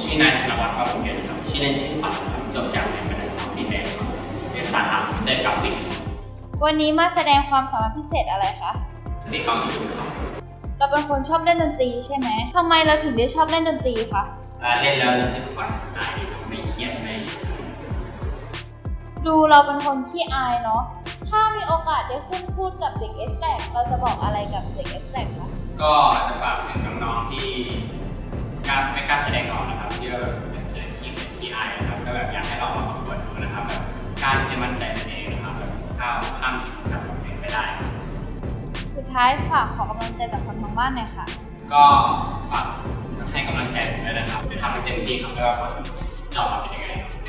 อเล่นชื่อปัดนครับจบจากในบรรณศาสตร์ดีแดงครับเรียนสาขาคอมพิวเตอร์กราฟิกวันนี้มาแสดงความสามารถพิเศษอะไรคะตีกลองชุดครับเราเป็นคนชอบเล่นดนตรีใช่ไหมทำไมเราถึงได้ชอบเล่นดนตรีคะอ่าเล่นแล้วรู้สึกผ่อนคลายไม่เครียดไม่ดูเราเป็นคนขี้อายเนาะ ถ้ามีโอกาสได้ขึ้นพูดกับเด็ก s อ a เราจะบอกอะไรกับเด็ก s อ a คะก็จะฝากถึงน้องๆที่กล้าไม่ แบบกล้ารที่มั่นใจในตัวเองนะครับแบบข้ามข้ามขีดจำของตัวเองไปได้ครับสุดท้ายฝากขอกำลังใจจากคนทางบ้านหน่อยค่ะ ก็ฝากให้กำลังใจผมด้วยนะครับจะทำให้เต็มที่ครับไม่ว่าผลจะออกมาเป็นยังไงครับ